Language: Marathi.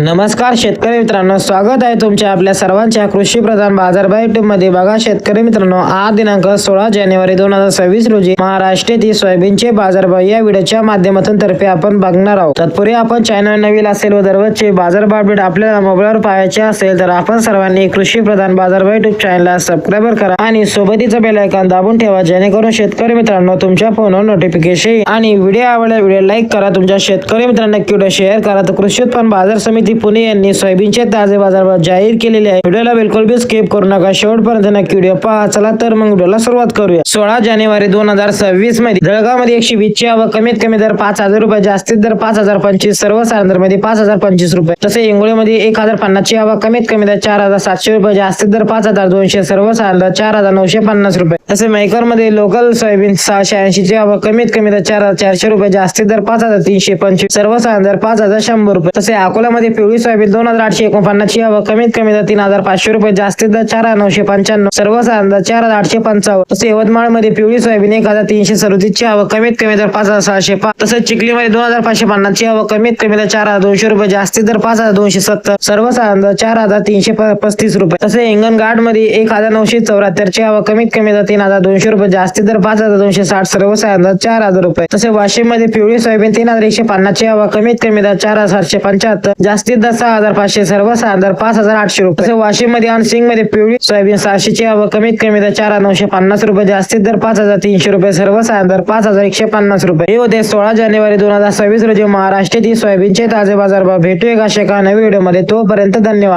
नमस्कार शेतकरी मित्रांनो स्वागत आहे तुमच्या आपल्या सर्वांच्या कृषी प्रधान बाजारभाव युट्यूबमध्ये. बघा शेतकरी मित्रांनो आज दिनांक सोळा जानेवारी दोन हजार सव्वीस रोजी महाराष्ट्रातील सोयाबीनचे बाजारभाव या व्हिडिओच्या माध्यमातून तर्फे आपण बघणार आहोत. तत्पूर्वी आपण चॅनल नवीन असेल व दररोजचे बाजारभाव अपडेट आपल्याला मोबाईलवर पाहायचे असेल तर आपण सर्वांनी कृषी प्रधान बाजारभाव युट्यूब चॅनलला सबस्क्राईब करा आणि सोबतीचं बेल दाबून ठेवा जेणेकरून शेतकरी मित्रांनो तुमच्या फोनवर नोटिफिकेशन आणि व्हिडिओ आवडला व्हिडिओ लाईक करा तुमच्या शेतकरी मित्रांना नक्की व्हिडिओ शेअर करा. तर कृषी उत्पन्न बाजार समिती पुणे यांनी सोयाबीनचे ताजे बाजारभाव जाहीर केलेले आहे व्हिडिओला बिलकुल बी स्किप करू नका. शेवटपर्यंत नक्की व्हिडिओ पहा. चला तर मग व्हिडिओला सुरुवात करूया. सोळा जानेवारी दोन हजार सव्वीसमध्ये जळगावमध्ये एकशे वीस ची आवक कमीत कमी दर पाच हजार रुपये जास्तीत दर पाच हजार पंचवीस सर्वसाधारणमध्ये पाच हजार पंचवीस रुपये. तसे इंगोळीमध्ये एक हजार पन्नासची हवा आवक कमीत कमी दर चार हजार सातशे रुपये जास्तीत दर पाच हजार दोनशे सर्वसाधारण दर चार हजार नऊशे पन्नास रुपये. तसे मेकरमध्ये लोकल सोयाबीन सहाशे ऐंशी ची आवक कमीत कमी दर चार हजार चारशे रुपये जास्तीत दर पाच हजार तीनशे पंचवीस सर्वसाधारण दर पाच हजार शंभर रुपये. तसे अकोल्यामध्ये पिवळी सोयाबीन दोन हजार आठशे एकोणपन्नासची हवा. कमीत कमी दर तीन हजार पाचशे रुपये. जास्तीत दर चार हजार नऊशे पंच्याण्णव. सर्वसाधारण दर चार हजार आठशे पंचावन्न. तसे यवतमाळमध्ये पिवळी सोयाबीन एक हजार तीनशे सदतीसची हवा. कमीत कमी दर पाच हजार सहाशे पाच तसेच चिखलीमध्ये दोन हजार पाचशे पन्नासची हवा. कमीत कमी दर चार हजार दोनशे रुपये. जास्तीत दर पाच हजार दोनशे सत्तर. सर्वसाधारण दर चार हजार तीनशे पस्तीस रुपये. तसे हिंगणघाटमध्ये एक हजार नऊशे चौऱ्याहत्तरची हवा. कमीत कमी दर तीन हजार दोनशे रुपये. जास्तीत दर पाच हजार दोनशे साठ. सर्वसाधारण दर चार हजार रुपये. तसे वाशिममध्ये पिवळी सोयाबीन तीन हजार एकशे पन्नासची हवा. कमीत कमी दर चार हजार सातशे पंच्याहत्तर. जास्त दर सहा हजार पाचशे सर्वसाधारण दर पाच हजार आठशे रुपये. तसं वाशिममध्ये आणि सिंगमध्ये पिवळी सोयाबीन सहाशे ची कमीत कमी तर चार हजार नऊशे पन्नास रुपये जास्तीत दर पाच हजार तीनशे रुपये सर्वसाधारण दर पाच हजार एकशे पन्नास रुपये. हे होते सोळा जानेवारी दोन हजार सव्वीस रोजी महाराष्ट्रातील सोयाबीनचे ताजे बाजारभाव भेटूया का नवीन व्हिडिओमध्ये तोपर्यंत धन्यवाद.